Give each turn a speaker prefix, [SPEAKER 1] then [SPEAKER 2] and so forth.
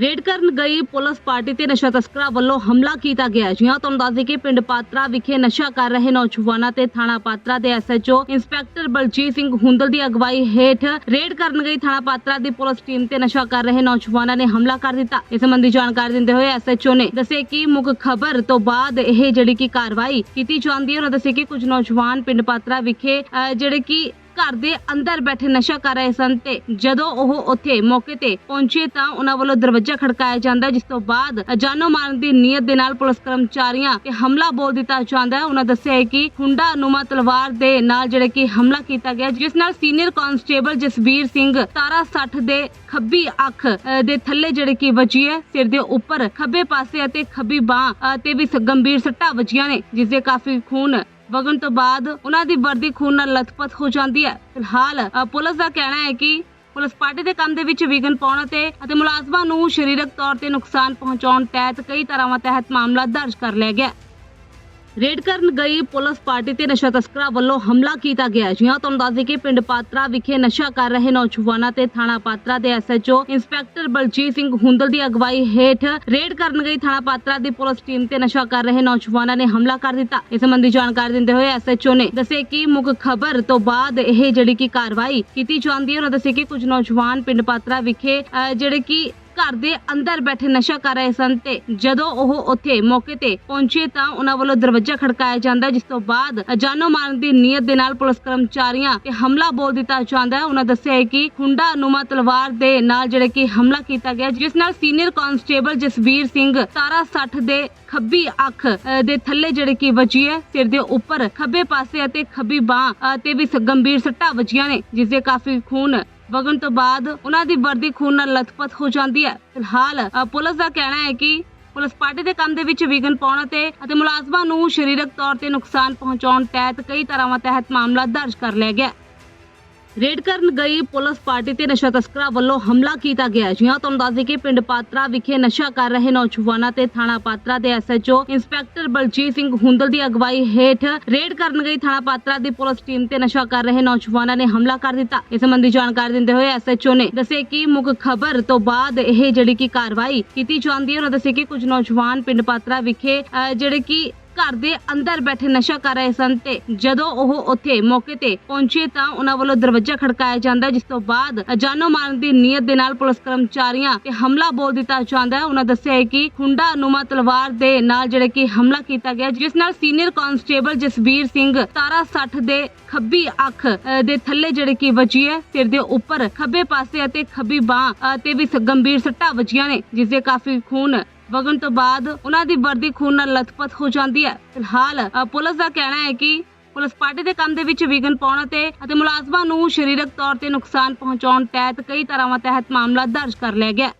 [SPEAKER 1] Raid ਕਰਨ ਗਈ police party ਤੇ ਨਸ਼ਾ ਤਸਕਰਾਂ ਵੱਲੋਂ ਹਮਲਾ ਕੀਤਾ ਗਿਆ। ਜੀ ਹਾਂ ਤੁਹਾਨੂੰ ਦੱਸ ਦਈਏ ਕਿ ਪਿੰਡ ਪਾਤਰਾ ਵਿਖੇ ਨਸ਼ਾ ਕਰ ਰਹੇ ਨੌਜਵਾਨਾਂ ਤੇ ਥਾਣਾ ਪਾਤਰਾ ਦੇ ਐਸਐਚਓ ਇੰਸਪੈਕਟਰ ਬਲਜੀਤ ਸਿੰਘ ਹੁੰਦਲ ਦੀ ਅਗਵਾਈ ਹੇਠ ਰੇਡ ਕਰਨ ਗਈ ਥਾਣਾ ਪਾਤਰਾ ਦੀ ਪੁਲਿਸ ਟੀਮ ਤੇ ਨਸ਼ਾ ਕਰ ਰਹੇ ਨੌਜਵਾਨਾਂ ਨੇ ਹਮਲਾ ਕਰ ਦਿੱਤਾ। ਇਸ ਸੰਬੰਧੀ ਜਾਣਕਾਰੀ ਦਿੰਦੇ ਹੋਏ ਐਸਐਚਓ ਨੇ ਦੱਸਿਆ ਕਿ ਮੁੱਖ ਖਬਰ ਤੋਂ ਬਾਅਦ ਇਹ ਜਿਹੜੀ ਕਿ ਕਾਰਵਾਈ ਕੀਤੀ ਜਾਂਦੀ ਹੈ, ਉਹਨਾਂ ਦੱਸਿਆ ਕਿ ਕੁਝ ਨੌਜਵਾਨ ਪਿੰਡ ਪਾਤਰਾ ਵਿਖੇ ਜਿਹੜੇ ਕਿ ਘਰ ਦੇ ਅੰਦਰ ਬੈਠੇ ਨਸ਼ਾ ਕਰ ਰਹੇ ਸਨ ਤੇ ਜਦੋਂ ਉਹ ਉੱਥੇ ਮੌਕੇ ਤੇ ਪਹੁੰਚੇ ਤਾਂ ਉਹਨਾਂ ਵੱਲੋਂ ਦਰਵਾਜ਼ਾ ਖੜਕਾਇਆ ਜਾਂਦਾ, ਜਿਸ ਤੋਂ ਬਾਅਦ ਜਾਨੋਂ ਮਾਰਨ ਦੀ ਨੀਅਤ ਦੇ ਨਾਲ ਪੁਲਿਸ ਕਰਮਚਾਰੀਆਂ ਤੇ ਹਮਲਾ ਬੋਲ ਦਿੱਤਾ ਜਾਂਦਾ ਹੈ। ਉਹਨਾਂ ਦੱਸਿਆ ਹੈ ਕਿ ਖੁੰਡਾ ਨੁਮਾ ਤਲਵਾਰ ਦੇ ਨਾਲ ਜਿਹੜਾ ਕਿ ਹਮਲਾ ਕੀਤਾ ਗਿਆ, ਜਿਸ ਨਾਲ ਸੀਨੀਅਰ ਕਾਂਸਟੇਬਲ ਜਸਵੀਰ ਸਿੰਘ ਤਾਰਾ 60 ਦੇ ਖੱਬੀ ਅੱਖ ਦੇ ਥੱਲੇ ਜਿਹੜੇ ਕਿ ਵੱਜੀ ਹੈ, ਸਿਰ ਦੇ ਉੱਪਰ ਖੱਬੇ ਪਾਸੇ ਅਤੇ ਖੱਬੀ ਬਾਹ ਤੇ ਵੀ ਗੰਭੀਰ ਸੱਟਾਂ ਵੱਜੀਆਂ ਨੇ, ਜਿਸ ਦੇ ਕਾਫੀ ਖੂਨ ਵਗਣ ਤੋਂ ਬਾਅਦ ਉਹਨਾਂ ਦੀ ਵਰਦੀ ਖੂਨ ਨਾਲ ਲਥਪਥ ਹੋ ਜਾਂਦੀ ਹੈ। ਫਿਲਹਾਲ ਪੁਲਿਸ ਦਾ ਕਹਿਣਾ ਹੈ ਕਿ ਪੁਲਿਸ ਪਾਰਟੀ ਦੇ ਕੰਮ ਦੇ ਵਿੱਚ ਵਿਘਨ ਪਾਉਣ ਤੇ ਅਤੇ ਮੁਲਾਜ਼ਮਾਂ ਨੂੰ ਸਰੀਰਕ ਤੌਰ ਤੇ ਨੁਕਸਾਨ ਪਹੁੰਚਾਉਣ ਤਹਿਤ ਕਈ ਧਾਰਾਵਾਂ ਤਹਿਤ ਮਾਮਲਾ ਦਰਜ ਕਰ ਲਿਆ ਗਿਆ ਰੇਡ ਕਰਨ ਗਈ ਪੁਲਿਸ ਪਾਰਟੀ ਤੇ ਨਸ਼ਾ ਤਸਕਰਾਂ ਵੱਲੋਂ ਹਮਲਾ ਕੀਤਾ ਗਿਆ ਜੀ ਹਾਂ ਤੁਹਾਨੂੰ ਦੱਸ ਦਈਏ ਕਿ ਪਿੰਡ ਪਾਤਰਾ ਵਿਖੇ ਨਸ਼ਾ ਕਰ ਰਹੇ ਨੌਜਵਾਨਾਂ ਤੇ ਥਾਣਾ ਪਾਤਰਾ ਦੇ ਐਸਐਚਓ ਇੰਸਪੈਕਟਰ ਬਲਜੀਤ ਸਿੰਘ ਹੁੰਦਲ ਦੀ ਅਗਵਾਈ ਹੇਠ ਰੇਡ ਕਰਨ ਗਈ ਥਾਣਾ ਪਾਤਰਾ ਦੀ ਪੁਲਿਸ ਟੀਮ ਤੇ ਨਸ਼ਾ ਕਰ ਰਹੇ ਨੌਜਵਾਨਾਂ ਨੇ ਹਮਲਾ ਕਰ ਦਿੱਤਾ। ਇਸ ਸੰਬੰਧੀ ਜਾਣਕਾਰੀ ਦਿੰਦੇ ਹੋਏ ਐਸਐਚਓ ਨੇ ਦੱਸਿਆ ਕਿ ਮੁੱਖ ਖਬਰ ਤੋਂ ਬਾਅਦ ਇਹ ਜਿਹੜੀ ਕਿ ਕਾਰਵਾਈ ਕੀਤੀ ਜਾਂਦੀ ਹੈ। ਉਹਨਾਂ ਦੱਸਿਆ ਕਿ ਕੁਝ ਨੌਜਵਾਨ ਪਿੰਡ ਪਾਤਰਾ ਵਿਖੇ ਜਿਹੜੇ ਕਿ ਘਰ ਦੇ ਅੰਦਰ ਬੈਠੇ ਨਸ਼ਾ ਕਰ ਰਹੇ ਸਨ ਤੇ ਜਦੋਂ ਉਹ ਉੱਥੇ ਮੌਕੇ ਤੇ ਪਹੁੰਚੇ ਤਾਂ ਉਹਨਾਂ ਵੱਲੋਂ ਦਰਵਾਜ਼ਾ ਖੜਕਾਇਆ ਜਾਂਦਾ, ਜਿਸ ਤੋਂ ਬਾਅਦ ਜਾਨੋਂ ਮਾਰਨ ਦੀ ਨੀਅਤ ਦੇ ਨਾਲ ਪੁਲਿਸ ਕਰਮਚਾਰੀਆਂ ਤੇ ਹਮਲਾ ਬੋਲ ਦਿੱਤਾ ਜਾਂਦਾ ਹੈ। ਉਹਨਾਂ ਦੱਸਿਆ ਹੈ ਕਿ ਖੁੰਡਾ ਨੁਮਾ ਤਲਵਾਰ ਦੇ ਨਾਲ ਜਿਹੜੇ ਕਿ ਹਮਲਾ ਕੀਤਾ ਗਿਆ, ਜਿਸ ਨਾਲ ਸੀਨੀਅਰ ਕਾਂਸਟੇਬਲ ਜਸਵੀਰ ਸਿੰਘ ਤਾਰਾ 60 ਦੇ ਖੱਬੀ ਅੱਖ ਦੇ ਥੱਲੇ ਜਿਹੜੇ ਕਿ ਵੱਜੀ ਹੈ, ਸਿਰ ਦੇ ਉੱਪਰ ਖੱਬੇ ਪਾਸੇ ਅਤੇ ਖੱਬੀ ਬਾਹ ਤੇ ਵੀ ਗੰਭੀਰ ਸੱਟਾਂ ਵੱਜੀਆਂ ਨੇ, ਜਿਸ ਦੇ ਕਾਫੀ ਖੂਨ ਵਗਣ ਤੋਂ ਬਾਅਦ ਉਹਨਾਂ ਦੀ ਵਰਦੀ ਖੂਨ ਨਾਲ ਲਥਪਥ ਹੋ ਜਾਂਦੀ ਹੈ। ਫਿਲਹਾਲ ਪੁਲਿਸ ਦਾ ਕਹਿਣਾ ਹੈ ਕਿ ਪੁਲਿਸ ਪਾਰਟੀ ਦੇ ਕੰਮ ਦੇ ਵਿੱਚ ਵਿਘਨ ਪਾਉਣ ਅਤੇ ਅਤੇ ਮੁਲਾਜ਼ਮਾਂ ਨੂੰ ਸਰੀਰਕ ਤੌਰ ਤੇ ਨੁਕਸਾਨ ਪਹੁੰਚਾਉਣ ਤਹਿਤ ਕਈ ਧਾਰਾਵਾਂ ਤਹਿਤ ਮਾਮਲਾ ਦਰਜ ਕਰ ਲਿਆ ਗਿਆ ਰੇਡ ਕਰਨ ਗਈ ਪੁਲਿਸ ਪਾਰਟੀ ਤੇ ਨਸ਼ਾ ਤਸਕਰਾਂ ਵੱਲੋਂ ਹਮਲਾ ਕੀਤਾ ਗਿਆ ਜੀ ਹਾਂ ਤੁਹਾਨੂੰ ਦੱਸ ਦਈਏ ਕਿ ਪਿੰਡ ਪਾਤਰਾ ਵਿਖੇ ਨਸ਼ਾ ਕਰ ਰਹੇ ਨੌਜਵਾਨਾਂ ਤੇ ਥਾਣਾ ਪਾਤਰਾ ਦੇ ਐਸਐਚਓ ਇੰਸਪੈਕਟਰ ਬਲਜੀਤ ਸਿੰਘ ਹੁੰਦਲ ਦੀ ਅਗਵਾਈ ਹੇਠ ਰੇਡ ਕਰਨ ਗਈ ਥਾਣਾ ਪਾਤਰਾ ਦੀ ਪੁਲਿਸ ਟੀਮ ਤੇ ਨਸ਼ਾ ਕਰ ਰਹੇ ਨੌਜਵਾਨਾਂ ਨੇ ਹਮਲਾ ਕਰ ਦਿੱਤਾ। ਇਸ ਸੰਬੰਧੀ ਜਾਣਕਾਰੀ ਦਿੰਦੇ ਹੋਏ ਐਸਐਚਓ ਨੇ ਦੱਸਿਆ ਕਿ ਮੁੱਖ ਖਬਰ ਤੋਂ ਬਾਅਦ ਇਹ ਜਿਹੜੀ ਕਿ ਕਾਰਵਾਈ ਕੀਤੀ ਜਾਂਦੀ ਹੈ, ਉਹਨਾਂ ਦੱਸਿਆ ਕਿ ਕੁਝ ਨੌਜਵਾਨ ਪਿੰਡ ਪਾਤਰਾ ਵਿਖੇ ਜਿਹੜੇ ਕਿ ਘਰ ਦੇ ਅੰਦਰ ਬੈਠੇ ਨਸ਼ਾ ਕਰ ਰਹੇ ਸਨ ਤੇ ਜਦੋਂ ਉਹ ਉੱਥੇ ਮੌਕੇ ਤੇ ਪਹੁੰਚੇ ਤਾਂ ਉਹਨਾਂ ਵੱਲੋਂ ਦਰਵਾਜ਼ਾ ਖੜਕਾਇਆ ਜਾਂਦਾ, ਜਿਸ ਤੋਂ ਬਾਅਦ ਜਾਨੋਂ ਮਾਰਨ ਦੀ ਨੀਅਤ ਦੇ ਨਾਲ ਪੁਲਿਸ ਕਰਮਚਾਰੀਆਂ ਤੇ ਹਮਲਾ ਬੋਲ ਦਿੱਤਾ ਜਾਂਦਾ ਹੈ। ਉਹਨਾਂ ਦੱਸਿਆ ਹੈ ਕਿ ਖੁੰਡਾ ਨੁਮਾ ਤਲਵਾਰ ਦੇ ਨਾਲ ਜਿਹੜੇ ਕਿ ਹਮਲਾ ਕੀਤਾ ਗਿਆ, ਜਿਸ ਨਾਲ ਸੀਨੀਅਰ ਕਾਂਸਟੇਬਲ ਜਸਬੀਰ ਸਿੰਘ ਤਾਰਾ 60 ਦੇ ਖੱਬੀ ਅੱਖ ਦੇ ਥੱਲੇ ਜਿਹੜੇ ਕਿ ਵੱਜੀ ਹੈ, ਸਿਰ ਦੇ ਉੱਪਰ ਖੱਬੇ ਪਾਸੇ ਅਤੇ ਖੱਬੀ ਬਾਹ ਤੇ ਵੀ ਗੰਭੀਰ ਸੱਟਾਂ ਵੱਜੀਆਂ ਨੇ, ਜਿਸ ਦੇ ਕਾਫੀ ਖੂਨ ਵਗਣ ਤੋਂ ਬਾਅਦ ਉਹਨਾਂ ਦੀ ਵਰਦੀ ਖੂਨ ਨਾਲ ਲਥਪਥ ਹੋ ਜਾਂਦੀ ਹੈ। ਫਿਲਹਾਲ ਪੁਲਿਸ ਦਾ ਕਹਿਣਾ ਹੈ ਕਿ ਪੁਲਿਸ ਪਾਰਟੀ ਦੇ ਕੰਮ ਦੇ ਵਿੱਚ ਵਿਘਨ ਪਾਉਣ ਤੇ ਅਤੇ ਮੁਲਾਜ਼ਮਾਂ ਨੂੰ ਸਰੀਰਕ ਤੌਰ ਤੇ ਨੁਕਸਾਨ ਪਹੁੰਚਾਉਣ ਤਹਿਤ ਕਈ ਤਰ੍ਹਾਂ ਤਹਿਤ ਮਾਮਲਾ ਦਰਜ ਕਰ ਲਿਆ ਗਿਆ